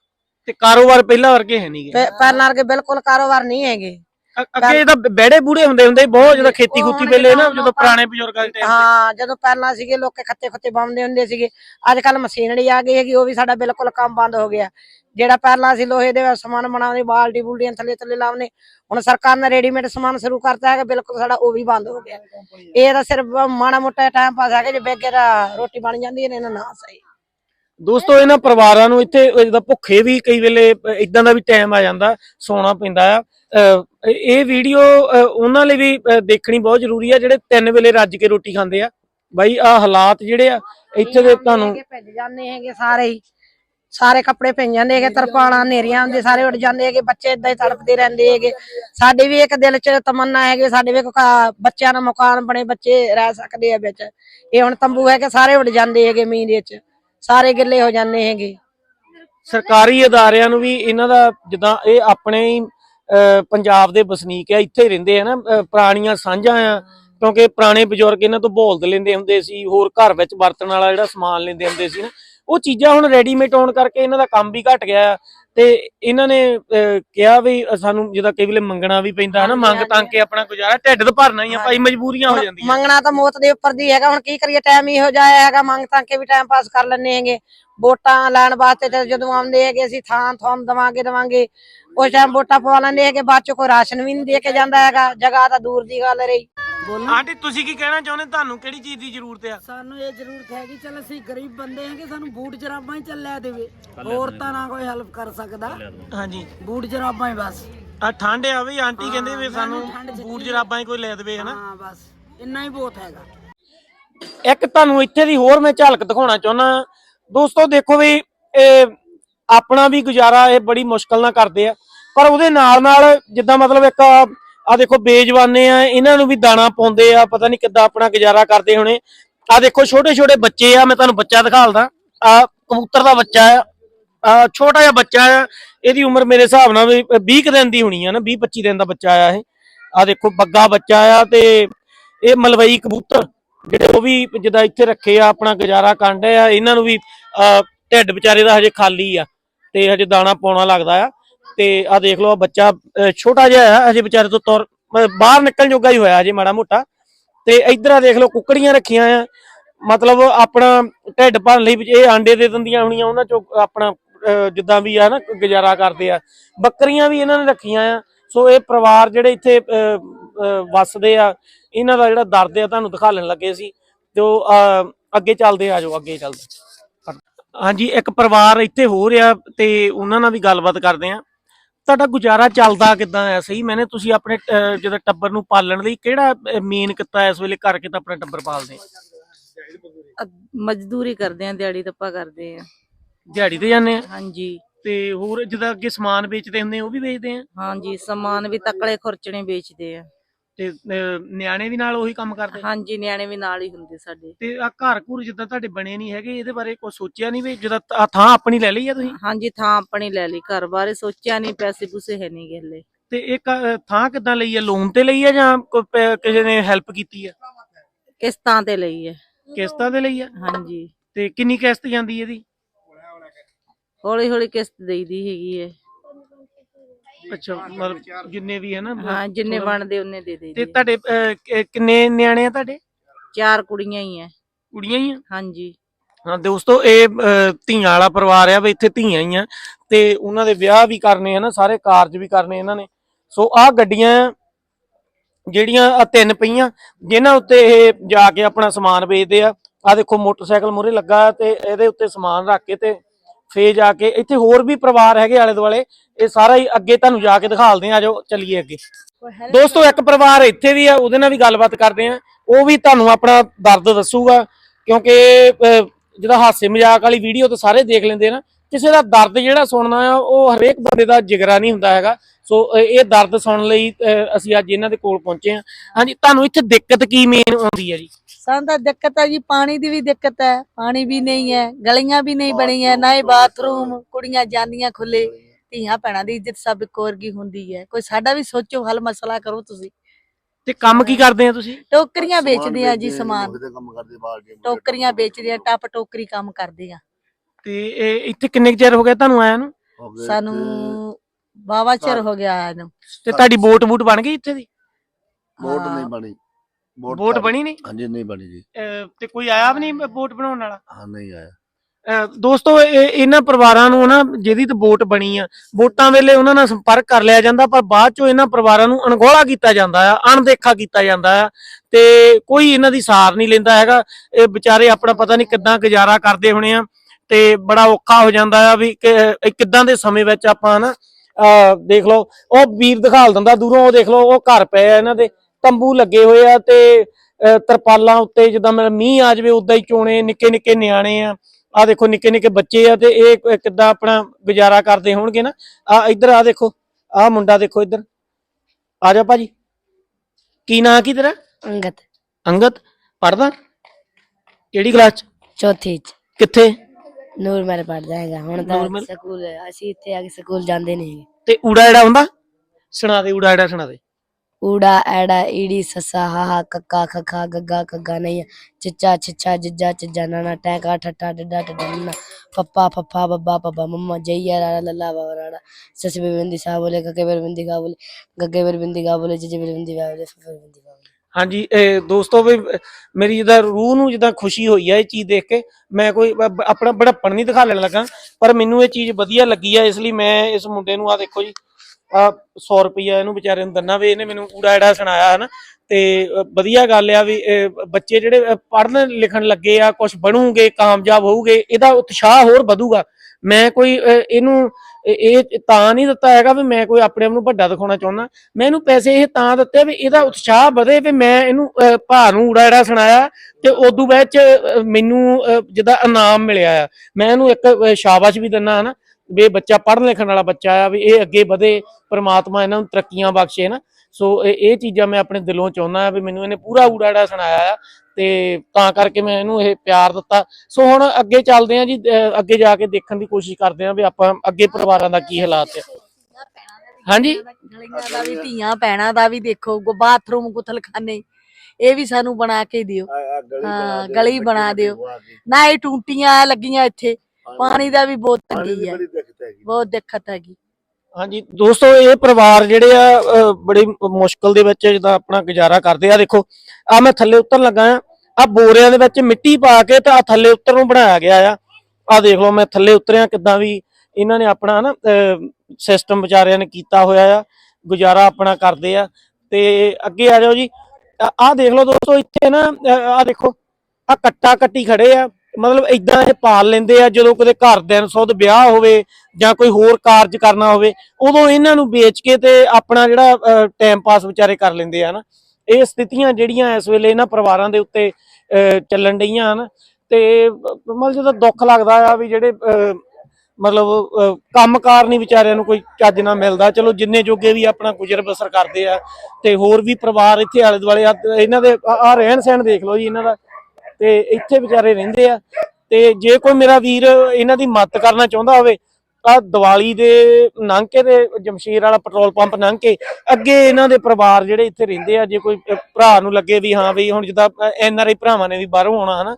Speaker 1: ਤੇ ਕਾਰੋਬਾਰ ਪਹਿਲਾਂ ਵਰਗੇ ਹੈ ਨਹੀਂਗੇ
Speaker 2: ਪਹਿ- ਪਹਿਲਾਂ ਵਰਗੇ ਬਿਲਕੁਲ ਕਾਰੋਬਾਰ ਨਹੀਂ ਹੈਗੇ।
Speaker 1: ਅੱਗੇ ਤਾਂ ਬਹਿੜੇ ਬੂੜੇ ਹੁੰਦੇ ਹੁੰਦੇ ਬਹੁਤ ਜਦੋਂ ਖੇਤੀ ਖੂਤੀ ਵੇਲੇ ਨਾ
Speaker 2: ਜਦੋਂ
Speaker 1: ਪੁਰਾਣੇ ਬਜ਼ੁਰਗਾਂ ਦੇ ਟਾਈਮ
Speaker 2: ਹਾਂ ਜਦੋਂ ਪਹਿਲਾਂ ਸੀਗੇ ਲੋਕੇ ਖੱਤੇ ਖੱਤੇ ਬੰਦੇ ਹੁੰਦੇ ਸੀਗੇ। ਅੱਜ ਕੱਲ ਮਸ਼ੀਨਰੀ ਆ ਗਈ ਹੈਗੀ ਉਹ ਵੀ ਸਾਡਾ ਬਿਲਕੁਲ ਕੰਮ ਬੰਦ ਹੋ ਗਿਆ। ਜਿਹੜਾ ਪਹਿਲਾਂ ਸੀ ਲੋਹੇ ਦੇ ਸਮਾਨ ਬਣਾਉਂਦੇ ਬਾਲਟੀ ਬੁਲਟੀਆਂ ਥੱਲੇ ਥੱਲੇ ਲਾਉਣੇ ਹੁਣ ਸਰਕਾਰ ਨੇ ਰੈਡੀਮੇਡ ਸਮਾਨ ਸ਼ੁਰੂ ਕਰਤਾ ਹੈਗਾ ਬਿਲਕੁਲ ਸਾਡਾ ਉਹ ਵੀ ਬੰਦ ਹੋ ਗਿਆ। ਇਹ ਤਾਂ ਸਿਰਫ ਮਾੜਾ ਮੋਟਾ ਟਾਈਮ ਪਾਸ ਹੈਗਾ ਜੇ ਬੇਗੇ ਦਾ ਰੋਟੀ ਬਣ ਜਾਂਦੀ ਹੈ ਇਹਨਾਂ ਨਾ ਸਹੀ।
Speaker 1: ਦੋਸਤੋ ਇਹਨਾਂ ਪਰਿਵਾਰਾਂ ਨੂੰ ਇੱਥੇ ਅਹ ਜਿੱਦਾਂ ਭੁੱਖੇ ਵੀ ਕਈ ਵੇਲੇ ਇਦਾਂ ਦਾ ਵੀ ਟਾਈਮ ਆ ਜਾਂਦਾ ਸੌਣਾ ਪੈਂਦਾ ਆ। ਇਹ ਵੀਡੀਓ ਉਹਨਾਂ ਲਈ ਵੀ ਦੇਖਣੀ ਬਹੁਤ ਜ਼ਰੂਰੀ ਆ ਜਿਹੜੇ ਤਿੰਨ ਵੇਲੇ ਰੱਜ ਕੇ ਰੋਟੀ ਖਾਂਦੇ ਆ। ਬਾਈ ਆ ਹਾਲਾਤ ਜਿਹੜੇ ਆ ਇੱਥੇ ਦੇ ਤੁਹਾਨੂੰ
Speaker 2: ਭਿੱਜ ਜਾਂਦੇ ਹੈਗੇ ਸਾਰੇ ਹੀ। ਸਾਰੇ ਕੱਪੜੇ ਭਿੱਜ ਜਾਂਦੇ ਹੈਗੇ ਤਰਪਾਲਾਂ ਨੇਰੀਆਂ ਹੁੰਦੇ ਸਾਰੇ ਉੱਡ ਜਾਂਦੇ ਹੈਗੇ ਬੱਚੇ ਇਦਾਂ ਹੀ ਤੜਪਦੇ ਰਹਿੰਦੇ ਹੈਗੇ। ਸਾਡੇ ਵੀ ਇੱਕ ਦਿਲ 'ਚ ਤਮੰਨਾ ਹੈਗੀ ਸਾਡੇ ਵੀ ਬੱਚਿਆਂ ਦਾ ਮਕਾਨ ਬਣੇ ਬੱਚੇ ਰਹਿ ਸਕਦੇ ਆ ਵਿੱਚ। ਇਹ ਹੁਣ ਤੰਬੂ ਹੈ ਕਿ ਸਾਰੇ ਉੱਡ ਜਾਂਦੇ ਹੈਗੇ ਮੀਂਹ ਦੇ ਵਿੱਚ। ਸਾਰੇ ਗਿੱਲੇ ਹੋ ਜਾਂਦੇ ਹੈਗੇ।
Speaker 1: ਸਰਕਾਰੀ ਅਦਾਰਿਆਂ ਨੂੰ ਵੀ ਇਹਨਾਂ ਦਾ ਜਿੱਦਾਂ ਇਹ ਆਪਣੇ ਹੀ ਪੰਜਾਬ ਦੇ ਵਸਨੀਕ ਆ, ਇੱਥੇ ਰਹਿੰਦੇ ਆ ਨਾ ਪੁਰਾਣੀਆਂ ਸਾਂਝਾਂ ਆ। ਕਿਉਂਕਿ ਪੁਰਾਣੇ ਬਜ਼ੁਰਗ ਇਹਨਾਂ ਤੋਂ ਬੋਲਦ ਲੈਂਦੇ ਹੁੰਦੇ ਸੀ, ਹੋਰ ਘਰ ਵਿੱਚ ਵਰਤਣ ਵਾਲਾ ਜਿਹੜਾ ਸਮਾਨ ਲੈਂਦੇ ਹੁੰਦੇ ਸੀ ਨਾ ਉਹ ਚੀਜ਼ਾਂ ਹੁਣ ਰੈਡੀਮੇਡ ਆਉਣ ਕਰਕੇ ਇਹਨਾਂ ਦਾ ਕੰਮ ਵੀ ਘਟ ਗਿਆ ਤੇ ਇਹਨਾਂ ਨੇ ਕਿਹਾ ਵੀ ਸਾਨੂੰ ਜਿਹਦਾ ਕਈ ਵੇਲੇ ਮੰਗਣਾ ਵੀ ਪੈਂਦਾ ਹੈ ਨਾ ਮੰਗ ਤਾਂ ਕੇ ਆਪਣਾ ਗੁਜ਼ਾਰਾ ਢਿੱਡ ਤਾਂ ਭਰਨਾ ਹੀ ਆ ਭਾਈ ਮਜਬੂਰੀਆਂ ਹੋ ਜਾਂਦੀਆਂ।
Speaker 2: ਮੰਗਣਾ ਤਾਂ ਮੌਤ ਦੇ ਉੱਪਰ ਦੀ ਹੈਗਾ ਹੁਣ ਕੀ ਕਰੀਏ ਟਾਈਮ ਹੀ ਹੋ ਜਾਇਆ ਹੈਗਾ ਮੰਗ ਤਾਂ ਕੇ ਵੀ ਟਾਈਮ ਪਾਸ ਕਰ ਲੈਣੇ ਹੈਗੇ। ਵੋਟਾਂ ਲੈਣ ਵਾਸਤੇ ਤੇ ਜਦੋਂ ਆਉਂਦੇ ਹੈਗੇ ਅਸੀਂ ਥਾਂ ਥਾਂ ਦਵਾਂਗੇ ਦਵਾਂਗੇ। ਉਸ ਟਾਈਮ ਵੋਟਾਂ ਪਵਾ ਲੈਂਦੇ ਹੈਗੇ ਬਾਅਦ ਚ ਕੋਈ ਰਾਸ਼ਨ ਵੀ ਨਹੀਂ ਦੇ ਕੇ ਜਾਂਦਾ ਹੈਗਾ ਜਗ੍ਹਾ ਤਾਂ ਦੂਰ ਦੀ ਗੱਲ ਰਹੀ।
Speaker 1: ਆਂਟੀ ਤੁਸੀਂ ਕੀ ਕਹਿਣਾ ਚਾਹੁੰਦੇ? ਤੁਹਾਨੂੰ ਕਿਹੜੀ ਚੀਜ਼ ਦੀ ਜ਼ਰੂਰਤ ਆ?
Speaker 7: ਸਾਨੂੰ ਇਹ ਜ਼ਰੂਰਤ ਹੈਗੀ ਚਲ ਅਸੀਂ ਗਰੀਬ ਬੰਦੇ ਹੈਗੇ ਸਾਨੂੰ ਬੂਟ ਜਰਾਬਾਂ ਹੀ ਚੱਲ ਲੈ ਦੇਵੇ। ਹੋਰ ਤਾਂ ਨਾ ਕੋਈ ਹੈਲਪ ਕਰ ਸਕਦਾ।
Speaker 1: ਹਾਂਜੀ।
Speaker 7: ਬੂਟ ਜਰਾਬਾਂ ਹੀ ਬਸ।
Speaker 1: ਆ ਠੰਡ ਆ ਵੀ ਆਂਟੀ ਕਹਿੰਦੇ ਵੀ ਸਾਨੂੰ ਬੂਟ ਜਰਾਬਾਂ ਹੀ ਕੋਈ ਲੈ ਦੇਵੇ ਹਨਾ?
Speaker 7: ਹਾਂ ਬਸ। ਇੰਨਾ ਹੀ ਬਹੁਤ ਹੈਗਾ।
Speaker 1: ਇੱਕ ਤੁਹਾਨੂੰ ਇੱਥੇ ਦੀ ਹੋਰ ਮੈਂ ਝਲਕ ਦਿਖਾਉਣਾ ਚਾਹੁੰਦਾ। ਦੋਸਤੋ ਦੇਖੋ ਵੀ ਇਹ ਆਪਣਾ ਵੀ ਗੁਜ਼ਾਰਾ ਇਹ ਬੜੀ ਮੁਸ਼ਕਲ ਨਾਲ ਕਰਦੇ ਆ। ਪਰ ਉਹਦੇ ਨਾਲ ਨਾਲ ਜਿੱਦਾਂ ਮਤਲਬ ਇੱਕ ਆ ਦੇਖੋ ਬੇਜਵਾਨੇ ਆ ਇਹਨਾਂ ਨੂੰ ਵੀ ਦਾਣਾ ਪਾਉਂਦੇ ਆ ਪਤਾ ਨਹੀਂ ਕਿੱਦਾਂ ਆਪਣਾ ਗੁਜ਼ਾਰਾ ਕਰਦੇ ਹੋਣੇ। ਆ ਦੇਖੋ ਛੋਟੇ ਛੋਟੇ ਬੱਚੇ ਆ ਮੈਂ ਤੁਹਾਨੂੰ ਬੱਚਾ ਦਿਖਾਲਦਾ। ਆ ਕਬੂਤਰ ਦਾ ਬੱਚਾ ਆ ਛੋਟਾ ਜਿਹਾ ਬੱਚਾ ਆ ਇਹਦੀ ਉਮਰ ਮੇਰੇ ਹਿਸਾਬ ਨਾਲ ਵੀ 20 ਕੁ ਦਿਨ ਦੀ ਹੋਣੀ ਆ ਨਾ 20 25 ਦਿਨ ਦਾ ਬੱਚਾ ਆ ਇਹ। ਆ ਦੇਖੋ ਬੱਗਾ ਬੱਚਾ ਆ ਤੇ ਇਹ ਮਲਵਈ ਕਬੂਤਰ ਜਿਹੜੇ ਉਹ ਵੀ ਜਿੱਦਾਂ ਇੱਥੇ ਰੱਖੇ ਆ ਆਪਣਾ ਗੁਜ਼ਾਰਾ ਕਰਦੇ ਆ ਇਹਨਾਂ ਨੂੰ ਵੀ ਅਹ, ਢਿੱਡ ਵਿਚਾਰੇ ਦਾ ਹਜੇ ਖਾਲੀ ਆ ਤੇ ਹਜੇ ਦਾਣਾ ਪਾਉਣਾ ਲੱਗਦਾ ਆ। ਤੇ ਆ ਦੇਖ ਲਓ ਆਹ ਬੱਚਾ ਛੋਟਾ ਜਿਹਾ ਆ ਹਜੇ ਵਿਚਾਰੇ ਤੋਂ ਤੌਰ ਬਾਹਰ ਨਿਕਲਣ ਜੋਗਾ ਹੀ ਹੋਇਆ ਹਜੇ ਮਾੜਾ ਮੋਟਾ। ਤੇ ਇੱਧਰ ਆ ਦੇਖ ਲਓ ਕੁੱਕੜੀਆਂ ਰੱਖੀਆਂ ਆ। ਮਤਲਬ ਆਪਣਾ ਢਿੱਡ ਭਰਨ ਲਈ ਇਹ ਆਂਡੇ ਦੇ ਦਿੰਦੀਆਂ ਹੋਣੀਆਂ ਉਹਨਾਂ ਚੋਂ ਆਪਣਾ ਅਹ, ਜਿੱਦਾਂ ਵੀ ਆ ਨਾ ਗੁਜ਼ਾਰਾ ਕਰਦੇ ਆ। ਬੱਕਰੀਆਂ ਵੀ ਇਹਨਾਂ ਨੇ ਰੱਖੀਆਂ ਆ। ਸੋ ਇਹ ਪਰਿਵਾਰ ਜਿਹੜੇ ਇੱਥੇ ਅਹ, ਅਹ, ਆ ਇਹਨਾਂ ਦਾ ਜਿਹੜਾ ਦਰਦ ਆ ਤੁਹਾਨੂੰ ਦਿਖਾਲਣ ਲੱਗੇ ਸੀ ਤੇ ਉਹ ਅਹ, ਅੱਗੇ ਚੱਲਦੇ ਆ ਜਾਓ ਅੱਗੇ ਚੱਲਦੇ। ਹਾਂਜੀ ਇੱਕ ਪਰਿਵਾਰ ਇੱਥੇ ਹੋ ਰਿਹਾ ਤੇ ਉਹਨਾਂ ਨਾਲ ਵੀ ਗੱਲਬਾਤ ਕਰਦੇ ਆ। ਤੁਹਾਡਾ ਗੁਜ਼ਾਰਾ ਚੱਲਦਾ ਕਿਦਾਂ ਹੈ ਸਹੀ ਮੈਨੇ ਤੁਸੀਂ ਆਪਣੇ ਅਹ, ਜਦੋਂ ਟੱਬਰ ਨੂੰ ਪਾਲਣ ਲਈ ਕਿਹੜਾ ਮੇਨ ਕਿੱਤਾ ਇਸ ਵੇਲੇ ਕਰਕੇ ਤਾਂ ਆਪਣਾ ਟੱਬਰ ਪਾਲਦੇ ਆ?
Speaker 8: ਮਜ਼ਦੂਰੀ ਕਰਦੇ ਆ ਦਿਹਾੜੀ ਦੱਪਾ ਕਰਦੇ ਆ।
Speaker 1: ਦਿਹਾੜੀ ਤੇ ਜਾਂਦੇ ਆ?
Speaker 8: ਹਾਂਜੀ।
Speaker 1: ਤੇ ਹੋਰ ਜਿੱਦਾਂ ਅੱਗੇ ਸਮਾਨ ਵੇਚਦੇ ਹੁੰਦੇ ਉਹ ਵੀ ਵੇਚਦੇ ਆ?
Speaker 8: ਹਾਂਜੀ ਸਮਾਨ ਵੀ ਤਕਲੇ ਖੁਰਚਣੇ ਵੇਚਦੇ ਆ।
Speaker 1: ਤੇ ਅਹ, ਨਿਆਣੇ ਵੀ ਨਾਲ ਉਹੀ ਕੰਮ ਕਰਦੇ?
Speaker 8: ਹਾਂਜੀ ਨਿਆਣੇ ਵੀ ਨਾਲ ਹੀ ਹੁੰਦੇ ਸਾਡੇ।
Speaker 1: ਤੇ ਆ ਘਰ ਘੁਰ ਜਿੱਦਾਂ ਤੁਹਾਡੇ ਬਣੇ ਨਹੀਂ ਹੈਗੇ ਇਹਦੇ ਬਾਰੇ ਕੋਈ ਸੋਚਿਆ ਨਹੀਂ ਵੀ ਜਦੋਂ ਆ ਥਾਂ ਆਪਣੀ ਲੈ ਲਈ ਆ ਤੁਸੀਂ?
Speaker 8: ਹਾਂਜੀ ਥਾਂ ਆਪਣੀ ਲੈ ਲਈ ਘਰ ਬਾਰੇ ਸੋਚਿਆ ਨਹੀਂ ਪੈਸੇ ਪੂਸੇ ਹੈ ਨਹੀਂ ਗੇਲੇ
Speaker 1: ਤੇ ਇੱਕ ਅਹ, ਥਾਂ ਕਿੱਦਾਂ ਲਈ ਆ? ਲੋਨ ਤੇ ਲਈ ਆ ਜਾਂ ਪੈ- ਕਿਸੇ ਨੇ ਹੈਲਪ ਕੀਤੀ ਆ?
Speaker 8: ਕਿਸ਼ਤਾਂ ਤੇ ਲਈ ਹੈ
Speaker 1: ਕਿਸ਼ਤਾਂ ਤੇ ਲਈ ਆ?
Speaker 8: ਹਾਂਜੀ।
Speaker 1: ਤੇ ਕਿੰਨੀ ਕਿਸ਼ਤ ਜਾਂਦੀ ਇਹਦੀ?
Speaker 8: ਹੌਲੀ ਹੌਲੀ ਕਿਸ਼ਤ ਦੇਈਦੀ ਹੈਗੀ ਹੈ
Speaker 1: ਅੱਛਾ ਮਤਲਬ ਜਿੰਨੇ ਵੀ ਹੈ ਨਾ
Speaker 8: ਹਾਂ ਜਿੰਨੇ
Speaker 1: ਥੋੜ੍ਹਾ-
Speaker 8: ਬਣਦੇ ਉਹਨੇ ਦੇ
Speaker 1: ਤੇ
Speaker 8: ਦੇਈਦੀ ਹੈ।
Speaker 1: ਤੁਹਾਡੇ ਅਹ, ਕਿ- ਕਿੰਨੇ ਨਿਆਣੇ ਆ ਤੁਹਾਡੇ?
Speaker 8: ਚਾਰ ਕੁੜੀਆਂ ਹੀ ਹੈ
Speaker 1: ਕੁੜੀਆਂ ਹੀ ਆ?
Speaker 8: ਹਾਂਜੀ।
Speaker 1: ਹਾਂ ਦੋਸਤੋ ਇਹ ਅਹ, ਧੀਆਂ ਵਾਲਾ ਪਰਿਵਾਰ ਆ ਵੀ ਇੱਥੇ ਧੀਆਂ ਹੀ ਆ ਤੇ ਉਹਨਾਂ ਦੇ ਵਿਆਹ ਵੀ ਕਰਨੇ ਆ ਨਾ ਸਾਰੇ ਕਾਰਜ ਵੀ ਕਰਨੇ ਇਹਨਾਂ ਨੇ। ਸੋ ਆਹ ਗੱਡੀਆਂ ਜਿਹੜੀਆਂ ਆ ਤਿੰਨ ਪਈਆਂ ਜਿਨ੍ਹਾਂ ਉੱਤੇ ਇਹ ਜਾ ਕੇ ਆਪਣਾ ਸਮਾਨ ਵੇਚਦੇ ਆ। ਆ ਦੇਖੋ ਮੋਟਰਸਾਈਕਲ ਮੂਹਰੇ ਲੱਗਾ ਤੇ ਇਹਦੇ ਉੱਤੇ ਸਮਾਨ ਰੱਖ ਕੇ ਤੇ ਫੇਰ ਜਾ ਕੇ ਇੱਥੇ ਹੋਰ ਵੀ ਪਰਿਵਾਰ ਹੈਗੇ ਆਲੇ ਦੁਆਲੇ ਇਹ ਸਾਰਾ ਹੀ ਅੱਗੇ ਤੁਹਾਨੂੰ ਜਾ ਕੇ ਦਿਖਾਲਦੇ ਆ ਆਜੋ ਚੱਲੀਏ ਅੱਗੇ। ਦੋਸਤੋ ਇੱਕ ਪਰਿਵਾਰ ਇੱਥੇ ਵੀ ਆ ਉਹਦੇ ਨਾਲ ਵੀ ਗੱਲਬਾਤ ਕਰਦੇ ਆ ਉਹ ਵੀ ਤੁਹਾਨੂੰ ਆਪਣਾ ਦਰਦ ਦੱਸੂਗਾ ਕਿਉਂਕਿ ਜਿਹਦਾ ਹਾਸੇ ਮਜ਼ਾਕ ਵਾਲੀ ਵੀਡੀਓ ਤਾਂ ਸਾਰੇ ਦੇਖ ਲੈਂਦੇ ਨਾ ਕਿਸੇ ਦਾ ਦਰਦ ਜਿਹੜਾ ਸੁਣਨਾ ਆ ਉਹ ਹਰੇਕ ਬੰਦੇ ਦਾ ਜਿਗਰਾ ਨਹੀਂ ਹੁੰਦਾ ਹੈਗਾ। ਸੋ ਇਹ ਦਰਦ ਸੁਣਨ ਲਈ ਅਸੀਂ ਅੱਜ ਇਹਨਾਂ ਦੇ ਕੋਲ ਪਹੁੰਚੇ ਆ ਹਾਂਜੀ ਤੁਹਾਨੂੰ ਇੱਥੇ ਦਿੱਕਤ ਕੀ ਮੇਨ ਆਉਂਦੀ ਹੈ ਜੀ?
Speaker 9: ਸਾਨੂੰ ਤਾਂ ਦਿੱਕਤ ਹੈ ਜੀ ਪਾਣੀ ਦੀ ਵੀ ਦਿੱਕਤ ਹੈ ਪਾਣੀ ਵੀ ਨਹੀਂ ਹੈ ਗਲੀਆਂ ਵੀ ਨਹੀਂ ਬਣੀਆਂ ਨਾ ਹੀ ਬਾਥਰੂਮ ਕੁੜੀਆਂ ਜਾਂਦੀਆਂ ਖੁੱਲੇ ਧੀਆਂ ਭੈਣਾਂ ਦੀ ਇੱਜ਼ਤ ਸਭ ਕੋਰਗੀ ਹੁੰਦੀ ਹੈ। ਕੋਈ ਸਾਡਾ ਵੀ ਸੋਚੋ ਹੱਲ ਮਸਲਾ ਕਰੋ ਤੁਸੀਂ।
Speaker 1: ਤੇ ਕੰਮ ਕੀ ਕਰਦੇ ਆ ਤੁਸੀਂ?
Speaker 9: ਟੋਕਰੀਆਂ ਵੇਚਦੇ ਆ ਜੀ ਸਮਾਨ। ਟੋਕਰੀਆਂ ਵੇਚਦੇ ਆ ਟੱਪ ਟੋਕਰੀ ਕੰਮ ਕਰਦੇ ਆ
Speaker 1: ਤੇ ਇਹ ਇੱਥੇ ਕਿੰਨੇ ਕੁ ਚਿਰ ਹੋ ਗਿਆ ਤੁਹਾਨੂੰ ਆਇਆ ਨੂੰ?
Speaker 9: ਸਾਨੂੰ ਬਾਵਾ ਚਿਰ ਹੋ ਗਿਆ ਆਇਆ ਨੂੰ।
Speaker 1: ਤੇ ਤੁਹਾਡੀ ਵੋਟ ਵੂਟ ਬਣ ਗਈ ਇੱਥੇ ਦੀ?
Speaker 10: ਵੋਟ
Speaker 9: ਹਾਂ।
Speaker 10: ਨਹੀਂ ਬਣੀ।
Speaker 1: ਵੋਟ ਬਣੀ ਨਹੀਂ
Speaker 10: ਹਾਂਜੀ ਨਹੀਂ ਬਣੀ ਜੀ।
Speaker 1: ਅਹ, ਤੇ ਕੋਈ ਆਇਆ ਵੀ ਨਹੀਂ ਵੋਟ ਬਣਾਉਣ ਵਾਲਾ?
Speaker 10: ਹਾਂ ਨਹੀਂ ਆਇਆ।
Speaker 1: ਅਹ ਦੋਸਤੋ ਇਹ ਇਹਨਾਂ ਪਰਿਵਾਰਾਂ ਨੂੰ ਨਾ ਜਿਹਦੀ ਤੇ ਵੋਟ ਬਣੀ ਆ ਵੋਟਾਂ ਵੇਲੇ ਉਹਨਾਂ ਨਾਲ ਸੰਪਰਕ ਕਰ ਲਿਆ ਜਾਂਦਾ ਪਰ ਬਾਅਦ ਚੋਂ ਇਹਨਾਂ ਪਰਿਵਾਰਾਂ ਨੂੰ ਅਣਗੌਲਾ ਕੀਤਾ ਜਾਂਦਾ ਆ ਅਣਦੇਖਾ ਕੀਤਾ ਜਾਂਦਾ ਆ ਤੇ ਕੋਈ ਇਹਨਾਂ ਦੀ ਸਾਰ ਨਹੀਂ ਲੈਂਦਾ ਹੈਗਾ। ਇਹ ਵਿਚਾਰੇ ਆਪਣਾ ਪਤਾ ਨਹੀਂ ਕਿੱਦਾਂ ਗੁਜ਼ਾਰਾ ਕਰਦੇ ਹੋਣੇ ਆ ਤੇ ਬੜਾ ਔਖਾ ਹੋ ਜਾਂਦਾ ਆ ਵੀ ਕਿ ਇਹ ਕਿੱਦਾਂ ਦੇ ਸਮੇਂ ਵਿੱਚ ਆਪਾਂ ਨਾ ਅਹ ਦੇਖ ਲਓ ਉਹ ਵੀਰ ਦਿਖਾਲ ਦਿੰਦਾ ਦੂਰੋਂ ਉਹ ਦੇਖ ਲਓ ਉਹ ਘਰ ਪਏ ਆ ਇਹਨਾਂ ਦੇ ਤੰਬੂ ਲੱਗੇ ਹੋਏ ਆ ਤੇ ਤਰਪਾਲਾਂ ਉੱਤੇ ਜਿੱਦਾਂ ਮੀਂਹ ਆ ਜਾਵੇ ਉਦਾਂ ਹੀ ਚੋਣੇ ਨਿੱਕੇ ਨਿੱਕੇ ਨਿਆਣੇ ਆ। ਆ ਦੇਖੋ ਨਿੱਕੇ ਨਿੱਕੇ ਬੱਚੇ ਆ ਤੇ ਇਹ ਕਿੱਦਾਂ ਆਪਣਾ ਗੁਜ਼ਾਰਾ ਕਰਦੇ ਹੋਣਗੇ ਨਾ। ਆ ਇੱਧਰ ਆ ਦੇਖੋ ਆ ਮੁੰਡਾ ਦੇਖੋ ਇੱਧਰ। ਆ ਜਾ ਭਾਜੀ। ਕੀ ਨਾਂ ਕੀ ਤੇਰਾ?
Speaker 11: ਅੰਗਤ
Speaker 1: ਅੰਗਤ ਪੜਦਾ ਕਿਹੜੀ ਕਲਾਸ ਚ?
Speaker 11: ਚੌਥੀ ਚ।
Speaker 1: ਕਿੱਥੇ?
Speaker 11: ਨੂਰ ਮੇਰੇ ਪੜਦਾ ਹੈਗਾ। ਹੁਣ ਤਾਂ? ਸਕੂਲ ਅਸੀਂ ਇੱਥੇ ਆ ਕੇ ਸਕੂਲ ਜਾਂਦੇ ਨਹੀਂ
Speaker 1: ਤੇ ਊੜਾ ਜਿਹੜਾ ਹੁੰਦਾ? ਸੁਣਾ ਦੇ ਊੜਾ ਜਿਹੜਾ ਸੁਣਾ ਦੇ।
Speaker 11: ਊੜਾ, ਐੜਾ, ਈੜੀ, ਸੱਸਾ, ਹਾਹਾ, ਕੱਕਾ, ਖਖਾ, ਗੱਗਾ ਕੱਗਾ ਨਹੀਂ ਚਿੱਚਾ, ਛਿੱਛਾ, ਜਿੱਜਾ, ਚੱਜਾ, ਨਾਨਾ, ਟੈਂਕਾ ਠੱਟਾ ਡੱਡਾ ਟੱਡਾ ਪੱਪਾ ਫੱਫਾ, ਬੱਬਾ ਪੱਪਾ ਮੰਮਾ, ਜਈਆ, ਰਾੜਾ, ਲੱਲਾ, ਬਾਬਾ ਸਸ ਬਿੰਦੀ ਸਾ ਬੋਲੇ ਕੱਕੇ ਬਰ ਬਿੰਦੀ ਗਾ ਬੋਲੇ, ਗੱਗੇ ਬਰ ਬਿੰਦੀ ਗਾ ਬੋਲੇ, ਜਿਜੇ ਬਰ ਬਿੰਦੀ ਗਾ ਬੋਲੇ ਫਫਰ ਬਿੰਦੀ ਗਾ ਬੋਲੇ।
Speaker 1: ਹਾਂਜੀ, ਇਹ ਦੋਸਤੋ ਵੀ, ਮੇਰੀ ਜਿੱਦਾਂ ਰੂਹ ਨੂੰ ਜਿੱਦਾਂ ਖੁਸ਼ੀ ਹੋਈ ਆ ਇਹ ਚੀਜ਼ ਦੇਖ ਕੇ, ਮੈਂ ਕੋਈ ਬ- ਆਪਣਾ ਬੜਪਣ ਨਹੀਂ ਦਿਖਾ ਲੈਣ ਲੱਗਾ, ਪਰ ਮੈਨੂੰ ਇਹ ਚੀਜ਼ ਵਧੀਆ ਲੱਗੀ ਆ, ਇਸ ਲਈ ਮੈਂ ਇਸ ਮੁੰਡੇ ਨੂੰ ਆ ਦੇਖੋ ਜੀ 100 ਰੁਪਈਆ ਇਹਨੂੰ ਵਿਚਾਰੇ ਨੂੰ ਦੰਨਾ ਵੀ ਇਹਨੇ ਮੈਨੂੰ ਊੜਾ ਐੜਾ ਸੁਣਾਇਆ ਹਨ। ਤੇ ਵਧੀਆ ਗੱਲ ਆ ਵੀ ਬੱਚੇ ਜਿਹੜੇ ਪੜਨ ਲਿਖਣ ਲੱਗੇ ਆ ਕੁਝ ਬਣੂਗੇ ਕਾਮਯਾਬ ਹੋਊਗੇ ਇਹਦਾ ਉਤਸ਼ਾਹ ਹੋਰ ਵਧੂਗਾ। ਮੈਂ ਕੋਈ ਇਹਨੂੰ ਇਹ ਤਾਂ ਨਹੀਂ ਦਿੱਤਾ ਹੈਗਾ ਵੀ ਮੈਂ ਕੋਈ ਆਪਣੇ ਆਪ ਨੂੰ ਵੱਡਾ ਦਿਖਾਉਣਾ ਚਾਹੁੰਦਾ। ਮੈਂ ਇਹਨੂੰ ਪੈਸੇ ਇਹ ਤਾਂ ਦਿੱਤੇ ਵੀ ਇਹਦਾ ਉਤਸ਼ਾਹ ਵਧੇ ਵੀ ਮੈਂ ਇਹਨੂੰ ਅ, ਨੂੰ ਊੜਾ ਜਿਹੜਾ ਸੁਣਾਇਆ ਤੇ ਉਦੋਂ ਬਾਅਦ ਚ ਮੈਨੂੰ ਅ, ਜਿੱਦਾਂ ਇਨਾਮ ਮਿਲਿਆ ਆ। ਮੈਂ ਇਹਨੂੰ ਇੱਕ ਸ਼ਾਬਾਸ਼ ਵੀ ਦਿੰਦਾ ਹਨਾ। ਵੀ ਇਹ ਬੱਚਾ ਪੜ੍ਹਨ ਲਿਖਣ ਵਾਲਾ ਬੱਚਾ ਆ ਵੀ ਇਹ ਅੱਗੇ ਵਧੇ ਪ੍ਰਮਾਤਮਾ ਇਹਨਾਂ ਨੂੰ ਤਰੱਕੀਆਂ ਬਖਸ਼ੇ ਨਾ। ਸੋ ਇਹ ਇਹ ਚੀਜ਼ਾਂ ਮੈਂ ਆਪਣੇ ਦਿਲੋਂ ਚਾਹੁੰਦਾ ਆ ਵੀ ਮੈਨੂੰ ਇਹਨੇ ਪੂਰਾ ਊੜਾੜਾ ਸੁਣਾਇਆ ਆ ਤੇ ਤਾਂ ਕਰਕੇ ਮੈਂ ਇਹਨੂੰ ਇਹ ਪਿਆਰ ਦਿੱਤਾ। ਸੋ ਹੁਣ ਅੱਗੇ ਚੱਲਦੇ ਆ ਜੀ ਅੱਗੇ ਜਾ ਕੇ ਦੇਖਣ ਦੀ ਕੋਸ਼ਿਸ਼ ਕਰਦੇ ਆ ਵੀ ਆਪਾਂ ਅੱਗੇ ਪਰਿਵਾਰਾਂ ਦਾ ਕੀ ਹਾਲਾਤ ਆ। ਹਾਂਜੀ?
Speaker 9: ਗਲੀਆਂ ਦਾ ਵੀ ਧੀਆਂ ਭੈਣਾਂ ਦਾ ਵੀ ਦੇਖੋ ਗੋ- ਬਾਥਰੂਮ ਗੁਥਲਖਾਨੇ ਇਹ ਵੀ ਸਾਨੂੰ ਬਣਾ ਕੇ ਦਿਓ। ਹਾਂ, ਗਲੀ ਬਣਾ ਦਿਓ। ਨਾ ਇਹ ਟੂਟੀਆਂ ਲੱਗੀਆਂ ਇੱਥੇ। ਪਾਣੀ ਦਾ ਵੀ ਬਹੁਤ ਤੰਗੀ ਹੈ। ਬਹੁਤ ਦਿੱਕਤ ਹੈਗੀ।
Speaker 1: ਹਾਂਜੀ ਦੋਸਤੋ ਇਹ ਪਰਿਵਾਰ ਜਿਹੜੇ ਆ ਅਹ, ਬੜੀ ਮੁਸ਼ਕਲ ਦੇ ਵਿੱਚ ਜਿੱਦਾਂ ਆਪਣਾ ਗੁਜ਼ਾਰਾ ਕਰਦੇ ਆ। ਦੇਖੋ ਆ ਮੈਂ ਥੱਲੇ ਉਤਰਨ ਲੱਗਾ ਆ ਆ ਬੋਰਿਆਂ ਦੇ ਵਿੱਚ ਮਿੱਟੀ ਪਾ ਕੇ ਤੇ ਆ ਥੱਲੇ ਉਤਰ ਨੂੰ ਬਣਾਇਆ ਗਿਆ ਆ। ਆ ਦੇਖ ਲਓ ਮੈਂ ਥੱਲੇ ਉਤਰਿਆ ਕਿੱਦਾਂ ਵੀ ਇਹਨਾਂ ਨੇ ਆਪਣਾ ਨਾ ਸਿਸਟਮ ਵਿਚਾਰਿਆਂ ਨੇ ਕੀਤਾ ਹੋਇਆ ਆ। ਗੁਜ਼ਾਰਾ ਆਪਣਾ ਕਰਦੇ ਆ। ਤੇ ਅੱਗੇ ਆ ਜਾਓ ਜੀ। ਆਹ ਦੇਖ ਲਓ ਦੋਸਤੋ ਇੱਥੇ ਨਾ ਆਹ ਦੇਖੋ ਆ ਕੱਟਾ ਕੱਟੀ ਖੜੇ ਆ। ਮਤਲਬ ਇਦਾਂ ਇਹ ਪਾਲ ਲੈਂਦੇ ਆ ਜਦੋਂ ਕਦੇ ਘਰ ਦਿਨ ਸੁੱਧ ਵਿਆਹ ਹੋਵੇ ਜਾਂ ਕੋਈ ਹੋਰ ਕਾਰਜ ਕਰਨਾ ਹੋਵੇ ਉਦੋਂ ਇਹਨਾਂ ਨੂੰ ਵੇਚ ਕੇ ਤੇ ਆਪਣਾ ਜਿਹੜਾ ਟਾਈਮ ਪਾਸ ਵਿਚਾਰੇ ਕਰ ਲੈਂਦੇ ਆ ਨਾ। ਇਹ ਸਥਿਤੀਆਂ ਜਿਹੜੀਆਂ ਇਸ ਵੇਲੇ ਇਹਨਾਂ ਪਰਿਵਾਰਾਂ ਦੇ ਉੱਤੇ ਚੱਲਣ ਡਈਆਂ ਹਨ ਤੇ ਮਤਲਬ ਜਦੋਂ ਦੁੱਖ ਲੱਗਦਾ ਆ ਵੀ ਜਿਹੜੇ ਅਹ, ਮਤਲਬ ਅਹ, ਕੰਮਕਾਰ ਨਹੀਂ ਵਿਚਾਰਿਆਂ ਨੂੰ ਕੋਈ ਚੱਜ ਨਾ ਮਿਲਦਾ ਚਲੋ ਜਿੰਨੇ ਜੋਗੇ ਵੀ ਆਪਣਾ ਗੁਜ਼ਰ ਬਸਰ ਕਰਦੇ ਆ ਤੇ ਹੋਰ ਵੀ ਪਰਿਵਾਰ ਇੱਥੇ ਆਲੇ ਦੁਆਲੇ ਇਹਨਾਂ ਦੇ ਆ ਰਹਿਣ ਸਹਿਣ ਦੇਖ ਲਓ ਜੀ ਇਹਨਾਂ ਦਾ। ਤੇ ਇੱਥੇ ਵਿਚਾਰੇ ਰਹਿੰਦੇ ਆ। ਤੇ ਜੇ ਕੋਈ ਮੇਰਾ ਵੀਰ ਇਹਨਾਂ ਦੀ ਮਦਦ ਕਰਨਾ ਚਾਹੁੰਦਾ ਹੋਵੇ ਆ ਦੀਵਾਲੀ ਦੇ ਲੰਘ ਕੇ ਤੇ ਜਮਸ਼ੀਰ ਵਾਲਾ ਪੈਟਰੋਲ ਪੰਪ ਲੰਘ ਕੇ ਅੱਗੇ ਇਹਨਾਂ ਦੇ ਪਰਿਵਾਰ ਜਿਹੜੇ ਇੱਥੇ ਰਹਿੰਦੇ ਆ ਜੇ ਕੋਈ ਭਰਾ ਨੂੰ ਲੱਗੇ ਵੀ ਹਾਂ ਵੀ ਹੁਣ ਜਿੱਦਾਂ ਐਨ ਆਰ ਆਈ ਭਰਾਵਾਂ ਨੇ ਵੀ ਬਾਹਰੋਂ ਆਉਣਾ ਹਨਾ।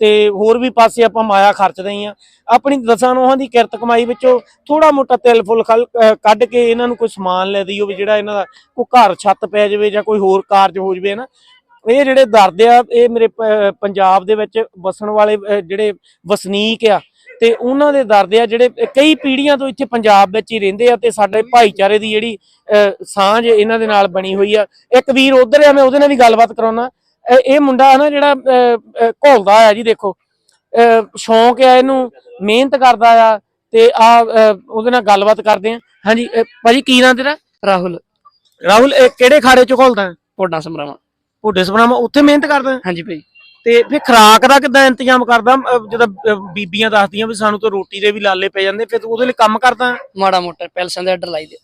Speaker 1: ਤੇ ਹੋਰ ਵੀ ਪਾਸੇ ਆਪਾਂ ਮਾਇਆ ਖਰਚਦੇ ਹੀ ਆ। ਆਪਣੀ ਦਸਾਂ ਨੋਹਾਂ ਦੀ ਕਿਰਤ ਕਮਾਈ ਵਿੱਚੋਂ ਥੋੜਾ ਮੋਟਾ ਤਿਲ ਫੁੱਲ ਖਲ- ਅ, ਕੱਢ ਕੇ ਇਹਨਾਂ ਨੂੰ ਕੋਈ ਸਮਾਨ ਲੈ ਦਈਓ ਵੀ ਜਿਹੜਾ ਇਹਨਾਂ ਦਾ ਕੋਈ ਘਰ ਛੱਤ ਪੈ ਜਾਵੇ ਜਾਂ ਕੋਈ ਹੋਰ ਕਾਰਜ ਹੋ ਜਾਵੇ ਨਾ ਇਹ ਜਿਹੜੇ ਦਰਦ ਆ ਇਹ ਮੇਰੇ ਪੰਜਾਬ ਦੇ ਵਿੱਚ ਵਸਣ ਵਾਲੇ ਜਿਹੜੇ ਵਸਨੀਕ ਆ ਤੇ ਉਹਨਾਂ ਦੇ ਦਰਦ ਆ ਜਿਹੜੇ ਕਈ ਪੀੜ੍ਹੀਆਂ ਤੋਂ ਇੱਥੇ ਪੰਜਾਬ ਵਿੱਚ ਹੀ ਰਹਿੰਦੇ ਆ ਤੇ ਸਾਡੇ ਭਾਈਚਾਰੇ ਦੀ ਜਿਹੜੀ ਸਾਂਝ ਇਹਨਾਂ ਦੇ ਨਾਲ ਬਣੀ ਹੋਈ ਆ। ਇੱਕ ਵੀਰ ਉਧਰ ਆ ਮੈਂ ਉਹਦੇ ਨਾਲ ਵੀ ਗੱਲਬਾਤ ਕਰਾਉਣਾ ਇਹ ਮੁੰਡਾ ਨਾ ਜਿਹੜਾ ਘੁਲਦਾ ਆ ਜੀ ਦੇਖੋ। ਸ਼ੌਂਕ ਆ ਇਹਨੂੰ ਮਿਹਨਤ ਕਰਦਾ ਆ ਤੇ ਆ ਉਹਦੇ ਨਾਲ ਗੱਲਬਾਤ ਕਰਦੇ ਆ। ਹਾਂਜੀ ਭਾਜੀ ਕੀ ਨਾਂ ਤੇਰਾ?
Speaker 7: ਰਾਹੁਲ।
Speaker 1: ਰਾਹੁਲ ਇਹ ਕਿਹੜੇ ਖਾੜੇ ਚ ਘੁਲਦਾ?
Speaker 7: ਪੋਡਾ ਸਮਰਾਵਾ।
Speaker 1: ਭੁੱਡੇ ਸਪਨਾਮਾ ਉੱਥੇ ਮਿਹਨਤ ਕਰਦਾ।
Speaker 7: ਹਾਂਜੀ ਭਾਈ।
Speaker 1: ਤੇ ਫਿਰ ਖਰਾਕ ਦਾ ਕਿੱਦਾਂ ਇੰਤਜ਼ਾਮ ਕਰਦਾ? ਜਦੋਂ ਬੀਬੀਆਂ ਦੱਸਦੀਆਂ ਵੀ ਸਾਨੂੰ ਤਾਂ ਰੋਟੀ ਦੇ ਵੀ ਲਾਲੇ ਪੈ ਜਾਂਦੇ ਫਿਰ ਉਹਦੇ ਲਈ ਕੰਮ ਕਰਦਾ?
Speaker 7: ਮਾੜਾ ਮੋਟਾ ਪੈਲਸਾਂ ਦੇ ਆਰਡਰ ਲਾਈ ਦੇ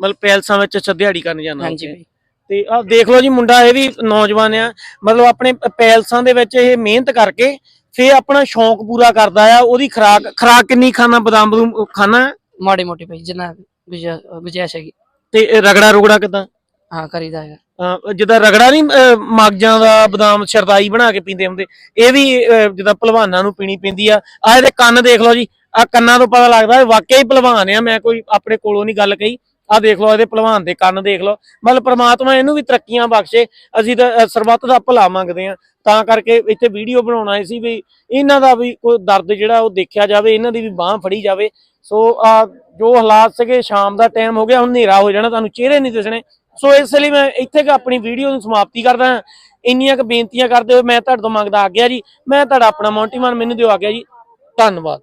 Speaker 1: ਮਤਲਬ ਪੈਲਸਾਂ ਵਿੱਚ ਅੱਛਾ ਦਿਹਾੜੀ ਕਰਨ ਜਾਂਦਾ
Speaker 7: ਹਾਂਜੀ। ਭਾਈ।
Speaker 1: ਤੇ ਆਹ ਦੇਖ ਲਓ ਜੀ ਮੁੰਡਾ ਇਹ ਵੀ ਨੌਜਵਾਨ ਆ। ਮਤਲਬ ਆਪਣੇ ਪੈਲਸਾਂ ਦੇ ਵਿੱਚ ਇਹ ਮਿਹਨਤ ਕਰਕੇ ਫਿਰ ਆਪਣਾ ਸ਼ੌਂਕ ਪੂਰਾ ਕਰਦਾ ਆ। ਉਹਦੀ ਖਰਾਕ ਖਰਾਕ ਕਿੰਨੀ ਖਾਣਾ ਬਦਾਮ ਬਦੂਮ ਖਾਣਾ?
Speaker 7: ਮਾੜੀ ਮੋਟੀ ਭਾਈ ਜਿੰਨਾ ਗੁਜਾਇਸ਼ ਹੈਗੀ।
Speaker 1: ਤੇ ਰਗੜਾ ਰੁਗੜਾ ਕਿਦਾਂ?
Speaker 7: ਹਾਂ ਕਰੀਦਾ ਹੈਗਾ।
Speaker 1: ਜਿੱਦਾਂ ਰਗੜਾ ਨਹੀਂ ਮਗਜਾਂ ਦਾ ਬਦਾਮ ਸ਼ਰਦਾਈ ਬਣਾ ਕੇ ਪੀਂਦੇ ਹੁੰਦੇ ਇਹ ਵੀ ਅਹ, ਜਿੱਦਾਂ ਪਹਿਲਵਾਨਾਂ ਨੂੰ ਪੀਣੀ ਪੈਂਦੀ ਆ। ਆ ਇਹਦੇ ਕੰਨ ਦੇਖ ਲਓ ਜੀ ਆ ਕੰਨਾਂ ਤੋਂ ਪਤਾ ਲੱਗਦਾ ਇਹ ਵਾਕਿਆ ਹੀ ਪਹਿਲਵਾਨ ਆ ਮੈਂ ਕੋਈ ਆਪਣੇ ਕੋਲੋਂ ਨਹੀਂ ਗੱਲ ਕਹੀ। ਆ ਦੇਖ ਲਓ ਇਹਦੇ ਪਹਿਲਵਾਨ ਦੇ ਕੰਨ ਦੇਖ ਲਓ। ਮਤਲਬ ਪ੍ਰਮਾਤਮਾ ਇਹਨੂੰ ਵੀ ਤਰੱਕੀਆਂ ਬਖਸ਼ੇ ਅਸੀਂ ਤਾਂ ਅਹ, ਸਰਬੱਤ ਦਾ ਭਲਾ ਮੰਗਦੇ ਆ। ਤਾਂ ਕਰਕੇ ਇੱਥੇ ਵੀਡੀਓ ਬਣਾਉਣਾ ਆਏ ਸੀ ਵੀ ਇਹਨਾਂ ਦਾ ਵੀ ਕੋਈ ਦਰਦ ਜਿਹੜਾ ਉਹ ਦੇਖਿਆ ਜਾਵੇ ਇਹਨਾਂ ਦੀ ਵੀ ਬਾਹ ਫੜੀ ਜਾਵੇ। ਸੋ ਆ ਜੋ ਹਾਲਾਤ ਸੀਗੇ ਸ਼ਾਮ ਦਾ ਟਾਈਮ ਹੋ ਗਿਆ ਹੁਣ ਹਨੇਰਾ ਹੋ ਜਾਣਾ ਤੁਹਾਨੂੰ ਚਿਹਰੇ ਨਹੀਂ ਦਿਸਣੇ। ਸੋ ਇਸ ਲਈ ਮੈਂ ਇੱਥੇ ਕੁ ਆਪਣੀ ਵੀਡੀਓ ਨੂੰ ਸਮਾਪਤੀ ਕਰਦਾ ਹਾਂ। ਇੰਨੀਆਂ ਕੁ ਬੇਨਤੀਆਂ ਕਰਦੇ ਹੋਏ ਮੈਂ ਤੁਹਾਡੇ ਤੋਂ ਮੰਗਦਾ ਆ ਗਿਆ ਜੀ। ਮੈਂ ਤੁਹਾਡਾ ਆਪਣਾ ਮੌਂਟੀ ਮੈਨੂੰ ਦਿਓ ਆ ਗਿਆ ਜੀ। ਧੰਨਵਾਦ।